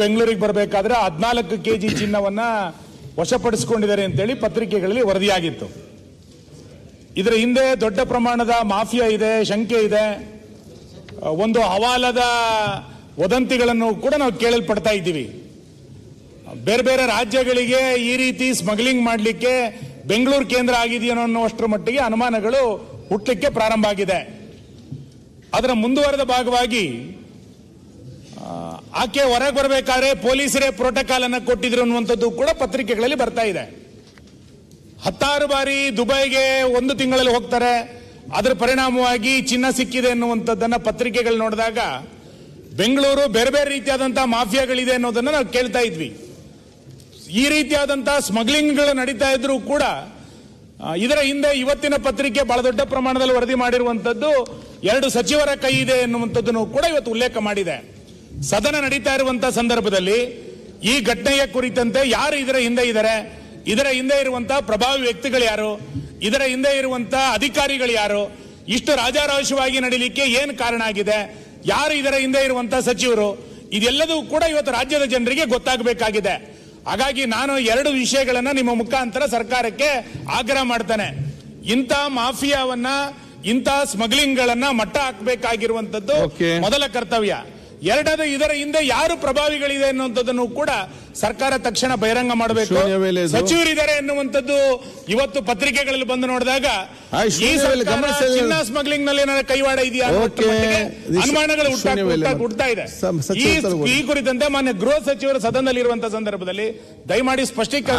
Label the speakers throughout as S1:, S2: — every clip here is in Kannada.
S1: ಬೆಂಗಳೂರಿಗೆ ಬರಬೇಕಾದ್ರೆ ಹದಿನಾಲ್ಕು ಕೆ ಜಿ ಚಿನ್ನವನ್ನ ವಶಪಡಿಸಿಕೊಂಡಿದ್ದಾರೆ ಅಂತೇಳಿ ಪತ್ರಿಕೆಗಳಲ್ಲಿ ವರದಿಯಾಗಿತ್ತು. ಇದರ ಹಿಂದೆ ದೊಡ್ಡ ಪ್ರಮಾಣದ ಮಾಫಿಯಾ ಇದೆ, ಶಂಕೆ ಇದೆ. ಒಂದು ಹವಾಲದ ವದಂತಿಗಳನ್ನು ಕೂಡ ನಾವು ಕೇಳಲ್ಪಡ್ತಾ ಇದ್ದೀವಿ. ಬೇರೆ ಬೇರೆ ರಾಜ್ಯಗಳಿಗೆ ಈ ರೀತಿ ಸ್ಮಗ್ಲಿಂಗ್ ಮಾಡಲಿಕ್ಕೆ ಬೆಂಗಳೂರು ಕೇಂದ್ರ ಆಗಿದೆಯೋ ಅನ್ನುವಷ್ಟರ ಮಟ್ಟಿಗೆ ಅನುಮಾನಗಳು ಹುಟ್ಟಲಿಕ್ಕೆ ಪ್ರಾರಂಭ ಆಗಿದೆ. ಅದರ ಮುಂದುವರೆದ ಭಾಗವಾಗಿ ಆಕೆ ಹೊರಗೆ ಬರಬೇಕಾದ್ರೆ ಪೊಲೀಸರೇ ಪ್ರೋಟೋಕಾಲ್ ಅನ್ನ ಕೊಟ್ಟಿದ್ರು ಅನ್ನುವಂಥದ್ದು ಕೂಡ ಪತ್ರಿಕೆಗಳಲ್ಲಿ ಬರ್ತಾ ಇದೆ. ಹತ್ತಾರು ಬಾರಿ ದುಬೈಗೆ ಒಂದು ತಿಂಗಳಲ್ಲಿ ಹೋಗ್ತಾರೆ. ಅದರ ಪರಿಣಾಮವಾಗಿ ಚಿನ್ನ ಸಿಕ್ಕಿದೆ ಅನ್ನುವಂಥದ್ದನ್ನು ಪತ್ರಿಕೆಗಳು ನೋಡಿದಾಗ ಬೆಂಗಳೂರು ಬೇರೆ ಬೇರೆ ರೀತಿಯಾದಂತಹ ಮಾಫಿಯಾಗಳಿದೆ ಅನ್ನೋದನ್ನ ನಾವು ಕೇಳ್ತಾ ಇದ್ವಿ. ಈ ರೀತಿಯಾದಂತಹ ಸ್ಮಗ್ಲಿಂಗ್ಗಳು ನಡೀತಾ ಇದ್ರೂ ಕೂಡ ಇದರ ಹಿಂದೆ ಇವತ್ತಿನ ಪತ್ರಿಕೆ ಬಹಳ ದೊಡ್ಡ ಪ್ರಮಾಣದಲ್ಲಿ ವರದಿ ಮಾಡಿರುವಂತದ್ದು ಎರಡು ಸಚಿವರ ಕೈ ಇದೆ ಎನ್ನುವಂಥದ್ದನ್ನು ಕೂಡ ಇವತ್ತು ಉಲ್ಲೇಖ ಮಾಡಿದೆ. ಸದನ ನಡೀತಾ ಇರುವಂತಹ ಸಂದರ್ಭದಲ್ಲಿ ಈ ಘಟನೆಯ ಕುರಿತಂತೆ ಯಾರು ಇದರ ಹಿಂದೆ ಇದ್ದಾರೆ? ಇದರ ಹಿಂದೆ ಇರುವಂತಹ ಪ್ರಭಾವಿ ವ್ಯಕ್ತಿಗಳು ಯಾರು? ಇದರ ಹಿಂದೆ ಇರುವಂತಹ ಅಧಿಕಾರಿಗಳು ಯಾರು? ಇಷ್ಟು ರಾಜಾರೋಷವಾಗಿ ನಡೀಲಿಕ್ಕೆ ಏನು ಕಾರಣ ಆಗಿದೆ? ಯಾರು ಇದರ ಹಿಂದೆ ಇರುವಂತಹ ಸಚಿವರು? ಇದೆಲ್ಲದೂ ಕೂಡ ಇವತ್ತು ರಾಜ್ಯದ ಜನರಿಗೆ ಗೊತ್ತಾಗಬೇಕಾಗಿದೆ. ಹಾಗಾಗಿ ನಾನು ಎರಡು ವಿಷಯಗಳನ್ನ ನಿಮ್ಮ ಮುಖಾಂತರ ಸರ್ಕಾರಕ್ಕೆ ಆಗ್ರಹ ಮಾಡ್ತೇನೆ. ಇಂಥ ಮಾಫಿಯಾವನ್ನ ಇಂಥ ಸ್ಮಗ್ಲಿಂಗ್ ಗಳನ್ನ ಮಟ್ಟ ಹಾಕಬೇಕಾಗಿರುವಂತದ್ದು ಮೊದಲ ಕರ್ತವ್ಯ. ಎರಡದು ಇದರ ಹಿಂದೆ ಯಾರು ಪ್ರಭಾವಿಗಳಿದೆ ಅನ್ನುವಂಥದ್ದನ್ನು ಕೂಡ ಸರ್ಕಾರ ತಕ್ಷಣ ಬಹಿರಂಗ ಮಾಡಬೇಕು. ಸಚಿವರಿದ್ದಾರೆ ಎನ್ನುವಂಥದ್ದು ಇವತ್ತು ಪತ್ರಿಕೆಗಳಲ್ಲಿ ಬಂದು ನೋಡಿದಾಗ ಈ ಚಿನ್ನ ಸ್ಮಗ್ಲಿಂಗ್ನಲ್ಲಿ ಏನಾದ್ರೂ ಕೈವಾಡ ಇದೆಯಾ ಅನುಮಾನಗಳು ಹುಟ್ತಾ ಇದೆ. ಈ ಈ ಕುರಿತಂತೆ ಮಾನ್ಯ ಗೃಹ ಸಚಿವರು ಸದನದಲ್ಲಿ ಇರುವಂತಹ ಸಂದರ್ಭದಲ್ಲಿ ದಯಮಾಡಿ ಸ್ಪಷ್ಟೀಕರಣ.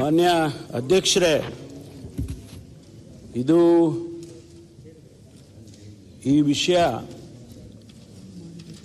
S2: ಮಾನ್ಯ ಅಧ್ಯಕ್ಷರೇ ಇದು ಈ ವಿಷಯ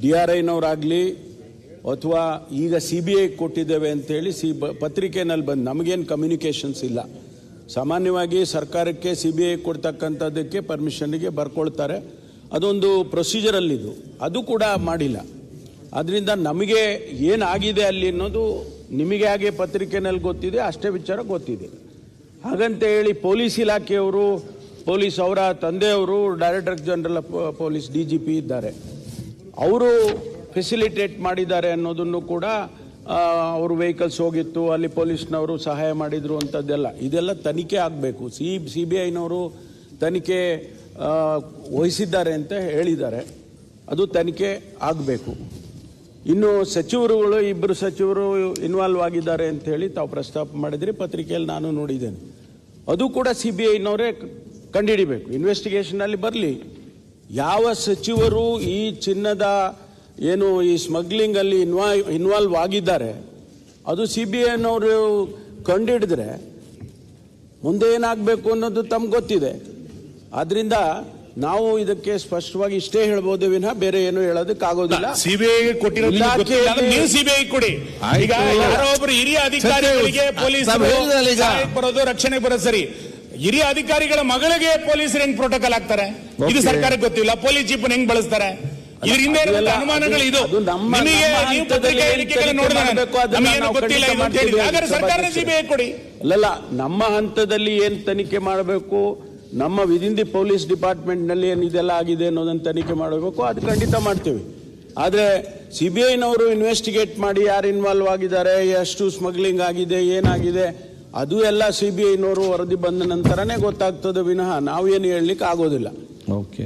S2: ಡಿ ಅಥವಾ ಈಗ ಸಿ ಬಿ ಐ ಕೊಟ್ಟಿದ್ದೇವೆ ಅಂತೇಳಿ ಸಿ ಬ ಪತ್ರಿಕೆನಲ್ಲಿ ಬಂದು ನಮಗೇನು ಕಮ್ಯುನಿಕೇಷನ್ಸ್ ಇಲ್ಲ. ಸಾಮಾನ್ಯವಾಗಿ ಸರ್ಕಾರಕ್ಕೆ ಸಿ ಬಿ ಐ ಕೊಡ್ತಕ್ಕಂಥದ್ದಕ್ಕೆ ಪರ್ಮಿಷನ್ಗೆ ಬರ್ಕೊಳ್ತಾರೆ. ಅದೊಂದು ಪ್ರೊಸೀಜರಲ್ಲಿದು ಅದು ಕೂಡ ಮಾಡಿಲ್ಲ. ಅದರಿಂದ ನಮಗೆ ಏನಾಗಿದೆ ಅಲ್ಲಿ ಅನ್ನೋದು ನಿಮಗೆ ಹಾಗೆ ಪತ್ರಿಕೆನಲ್ಲಿ ಗೊತ್ತಿದೆ, ಅಷ್ಟೇ ವಿಚಾರ ಗೊತ್ತಿದೆ. ಹಾಗಂತ ಹೇಳಿ ಪೊಲೀಸ್ ಇಲಾಖೆಯವರು, ಪೊಲೀಸ್ ಅವರ ತಂದೆಯವರು director general police D G P ಇದ್ದಾರೆ. ಅವರು ಫೆಸಿಲಿಟೇಟ್ ಮಾಡಿದ್ದಾರೆ ಅನ್ನೋದನ್ನು ಕೂಡ ಅವರು ವೆಹಿಕಲ್ಸ್ ಹೋಗಿತ್ತು, ಅಲ್ಲಿ ಪೊಲೀಸ್ನವರು ಸಹಾಯ ಮಾಡಿದ್ರು ಅಂಥದ್ದೆಲ್ಲ ಇದೆಲ್ಲ ತನಿಖೆ ಆಗಬೇಕು. ಸಿ ಸಿ ಬಿ ಐನವರು ತನಿಖೆ ವಹಿಸಿದ್ದಾರೆ ಅಂತ ಹೇಳಿದ್ದಾರೆ. ಅದು ತನಿಖೆ ಆಗಬೇಕು. ಇನ್ನು ಸಚಿವರುಗಳು ಇಬ್ಬರು ಸಚಿವರು ಇನ್ವಾಲ್ವ್ ಆಗಿದ್ದಾರೆ ಅಂತ ಹೇಳಿ ತಾವು ಪ್ರಸ್ತಾಪ ಮಾಡಿದ್ರಿ. ಪತ್ರಿಕೆಯಲ್ಲಿ ನಾನು ನೋಡಿದ್ದೇನೆ. ಅದು ಕೂಡ ಸಿ ಬಿ ಐನವರೇ ಕಂಡುಹಿಡಿಬೇಕು ಇನ್ವೆಸ್ಟಿಗೇಷನಲ್ಲಿ ಬರಲಿ. ಯಾವ ಸಚಿವರು ಈ ಚಿನ್ನದ ಏನು ಈ ಸ್ಮಗ್ಲಿಂಗ್ ಅಲ್ಲಿ ಇನ್ವಾಲ್ವ್ ಇನ್ವಾಲ್ವ್ ಆಗಿದ್ದಾರೆ ಅದು ಸಿ ಬಿ ಐನವರು ಕಂಡುಹಿಡಿದ್ರೆ ಮುಂದೆ ಏನಾಗಬೇಕು ಅನ್ನೋದು ತಮ್ಗೆ ಗೊತ್ತಿದೆ. ಆದ್ರಿಂದ ನಾವು ಇದಕ್ಕೆ ಸ್ಪಷ್ಟವಾಗಿ ಇಷ್ಟೇ ಹೇಳ್ಬೋದು ವಿನಃ ಬೇರೆ ಏನು ಹೇಳೋದಕ್ಕಾಗೋದಿಲ್ಲ.
S1: ಆಗೋದಿಲ್ಲ ಸಿಬಿಐಗೆ ಅಂದ್ರೆ ನೀವು ಸಿಬಿಐ ಕೊಡಿ. ಈಗ ಯಾರೋ ಒಬ್ರು ಹಿರಿಯ ಅಧಿಕಾರಿಗಳಿಗೆ ಪೊಲೀಸ್ ಬರೋದು ರಕ್ಷಣೆ ಬರೋದು ಸರಿ. ಹಿರಿಯ ಅಧಿಕಾರಿಗಳ ಮಗಳಿಗೆ ಪೊಲೀಸರು ಹೆಂಗ್ ಪ್ರೋಟೋಕಾಲ್ ಹಾಕ್ತಾರೆ. ಇದು. ಸರ್ಕಾರಕ್ಕೆ ಗೊತ್ತಿಲ್ಲ. ಪೊಲೀಸ್ ಜೀಪ್ ಹೆಂಗ್ ಬಳಸ್ತಾರೆ? ಇದ್ರ ಹಿಂದೆ ಅನುಮಾನಗಳು ಇದು.
S2: ನಮ್ಮ-
S1: ನಿಮಗೆ
S2: ನಮ್ಮ
S1: ನೀವು
S2: ಹಂತದಲ್ಲಿ
S1: ಪತ್ರಿಕೆ
S2: ಏನ್ ತನಿಖೆ
S1: ನೋಡಿದ್ರೆ
S2: ಮಾಡ್ಬೇಕು
S1: ನಮಗೇನು ಗೊತ್ತಿಲ್ಲ ಇದು ಅಂತ ಹೇಳಿದ್ರೆ ಹಾಗಾದ್ರೆ
S2: ಮಾಡ್ತೀವಿ.
S1: ಸರ್ಕಾರದ. ಸಿಬಿಐ ಕೊಡಿ?
S2: ಅಲ್ಲಲ್ಲ ನಮ್ಮ ಹಂತದಲ್ಲಿ ಏನು ತನಿಖೆ ಮಾಡಬೇಕು? ನಮ್ಮ ವಿದಿನ್ ದಿ ಪೊಲೀಸ್ ಡಿಪಾರ್ಟ್ಮೆಂಟ್ನಲ್ಲಿ ಏನು ಇದೆಲ್ಲ ಆಗಿದೆ ಅನ್ನೋದನ್ನ ತನಿಖೆ ಮಾಡಬೇಕು. ಅದು ಖಂಡಿತ ಮಾಡ್ತೀವಿ. ಆದರೆ ಸಿ ಬಿ ಐನವರು ಇನ್ವೆಸ್ಟಿಗೇಟ್ ಮಾಡಿ ಯಾರು ಇನ್ವಾಲ್ವ್ ಆಗಿದ್ದಾರೆ ಎಷ್ಟು ಸ್ಮಗ್ಲಿಂಗ್ ಆಗಿದೆ ಏನಾಗಿದೆ ಅದು ಎಲ್ಲ ಸಿ ಬಿ ಐನವರು ವರದಿ ಬಂದ ನಂತರನೇ ಗೊತ್ತಾಗ್ತದೆ ವಿನಃ ನಾವೇನು ಹೇಳಲಿಕ್ಕೆ ಆಗೋದಿಲ್ಲ.
S3: Okay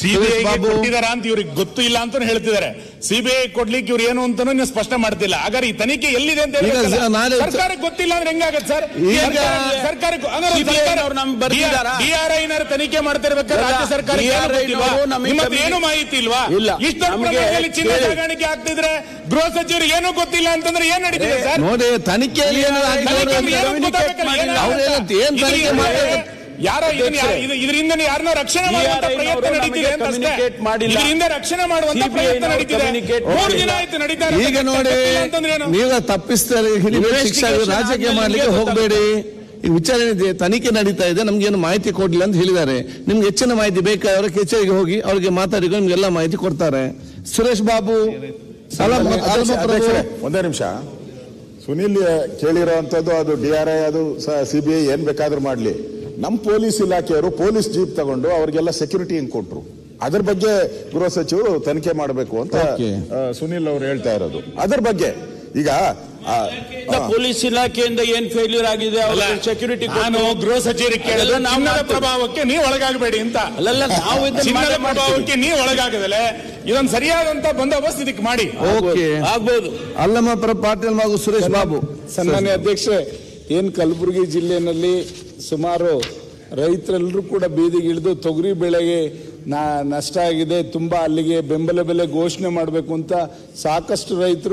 S1: CBI. ಕೊಟ್ಟಿದಾರ ಅಂತ ಇವ್ರಿಗೆ ಗೊತ್ತು ಇಲ್ಲ ಅಂತ ಹೇಳ್ತಿದ್ದಾರೆ. ಸಿಬಿಐ ಕೊಡ್ಲಿಕ್ಕೆ ಇವ್ರು ಏನು ಅಂತಾನು ನೀವು ಸ್ಪಷ್ಟ ಮಾಡ್ತಿಲ್ಲ. ಹಾಗಾದ್ರೆ ಈ ತನಿಖೆ ಎಲ್ಲಿದೆ ಅಂತ ಹೇಳ್ಬೇಕಲ್ಲ? ಸರ್ಕಾರಕ್ಕೆ ಗೊತ್ತಿಲ್ಲ ಅಂದ್ರೆ ಹೆಂಗಾಗತ್ತೆ ಸರ್? ಸರ್ಕಾರಕ್ಕೆ? ಡಿಆರ್ಐ ತನಿಖೆ ಮಾಡ್ತಿರ್ಬೇಕಾದ್ರೆ ರಾಜ್ಯ ಸರ್ಕಾರ
S2: ನಮಗೆ
S1: ಏನು ಮಾಹಿತಿ ಇಲ್ವಾ? ಇಷ್ಟೊಂದು ಪ್ರಮಾಣದಲ್ಲಿ ಚಿನ್ನ. ಸಾಗಾಣಿಕೆ ಆಗ್ತಿದ್ರೆ ಗೃಹ ಸಚಿವರು ಏನೂ ಗೊತ್ತಿಲ್ಲ ಅಂತಂದ್ರೆ ಏನ್ ನಡೀತಿದೆ ಸರ್?
S3: ನೋಡಿ ತನಿಖೆಯಲ್ಲಿ ಏನು
S1: ಯಾರ ಇದರಿಂದ ಯಾರನ್ನ ರಕ್ಷಣೆ ಮಾಡುವಂತ ಪ್ರಯತ್ನ
S2: ನವರು
S1: ನಡೀತಿದೆ ಅಂತ ಅಷ್ಟೇ.
S2: ಮಾಡಿಲ್ಲ.
S1: ಇದರಿಂದ ರಕ್ಷಣೆ ಮಾಡುವಂತ ಪ್ರಯತ್ನ
S2: ನವರು
S1: ನಡೀತಿದೆ ಮೂರು ದಿನ ಆಯ್ತು ನಡೀತಾ
S3: ಈಗ ನೋಡಿ? ನೀವು ತಪ್ಪಿಸ್ತಾರೆ ರಾಜಕೀಯ ಮಾಡ್ಲಿಕ್ಕೆ ಹೋಗಬೇಡಿ. ಈಗ ವಿಚಾರಣೆ ಇದೆ ತನಿಖೆ ನಡೀತಾ ಇದೆ ನಮ್ಗೇನು ಮಾಹಿತಿ ಕೊಡ್ಲಿಲ್ಲ ಅಂತ ಹೇಳಿದ್ದಾರೆ. ನಿಮ್ಗೆ ಹೆಚ್ಚಿನ ಮಾಹಿತಿ ಬೇಕಾದ್ರೆ ಕಚೇರಿಗೆ ಹೋಗಿ ಅವ್ರಿಗೆ ಮಾತಾಡಿಕೊಂಡು ನಿಮ್ಗೆಲ್ಲ ಮಾಹಿತಿ ಕೊಡ್ತಾರೆ. ಸುರೇಶ್ ಬಾಬು
S4: ಒಂದೇ ನಿಮಿಷ. ಸುನಿಲ್ ಕೇಳಿರೋ ಅಂತದ್ದು ಅದು ಡಿ ಆರ್ ಐ ಅದು ಸಿಬಿಐ ಬಿ ಐ ಏನ್ ಬೇಕಾದ್ರೂ ಮಾಡ್ಲಿ. ನಮ್ಮ ಪೊಲೀಸ್ ಇಲಾಖೆಯವರು ಪೊಲೀಸ್ ಜೀಪ್ ತಗೊಂಡು ಅವ್ರಿಗೆಲ್ಲ ಸೆಕ್ಯೂರಿಟಿ ಹೆಂಗ್ ಕೊಟ್ರು. ಅದ್ರ ಬಗ್ಗೆ ಗೃಹ ಸಚಿವರು ತನಿಖೆ ಮಾಡಬೇಕು ಅಂತ ಸುನಿಲ್ ಅವರು ಹೇಳ್ತಾ ಇರೋದು. ಅದ್ರ ಬಗ್ಗೆ ಈಗ
S2: ಪೊಲೀಸ್ ಇಲಾಖೆಯಿಂದ ಏನ್ ಫೇಲ್ಯೂರ್ ಆಗಿದೆ? ಸೆಕ್ಯೂರಿಟಿ
S1: ನಾನು ಗೃಹ ಸಚಿವರಿಗೆ ಕೇಳಿದ್ರೆ
S2: ಮಾಡ್ತೀವಿ.
S1: ಪ್ರಭಾವಕ್ಕೆ ನೀವು ಒಳಗಾಗಬೇಡಿ ಅಂತ.
S2: ಅಲ್ಲಲ್ಲ ನಾವು.
S1: ಪ್ರಭಾವಕ್ಕೆ ನೀವು ಒಳಗಾಗದಲೆ? ಇದೊಂದು ಸರಿಯಾದಂತ ಬಂದೋಬಸ್ತ್ ಇದಕ್ಕೆ ಮಾಡಿ.
S3: ಆಗ್ಬಹುದು
S2: ಆಗ್ಬೋದು.
S3: ಅಲ್ಲಮ್ಮ ಪ್ರ ಪಾಟೀಲ್ ಹಾಗೂ ಸುರೇಶ್ ಬಾಬು.
S5: ಸನ್ಮಾನ್ಯ ಅಧ್ಯಕ್ಷೆ ಏನ್ ಕಲಬುರಗಿ ಜಿಲ್ಲೆಯಲ್ಲಿ ಸುಮಾರು ರೈತರೆಲ್ಲರೂ ಕೂಡ ಬೀದಿಗಿಳಿದು ತೊಗರಿ ಬೆಳೆಗೆ ನಷ್ಟ ಆಗಿದೆ, ತುಂಬ ಅಲ್ಲಿಗೆ ಬೆಂಬಲ ಬೆಲೆ ಘೋಷಣೆ ಮಾಡಬೇಕು ಅಂತ ಸಾಕಷ್ಟು ರೈತರು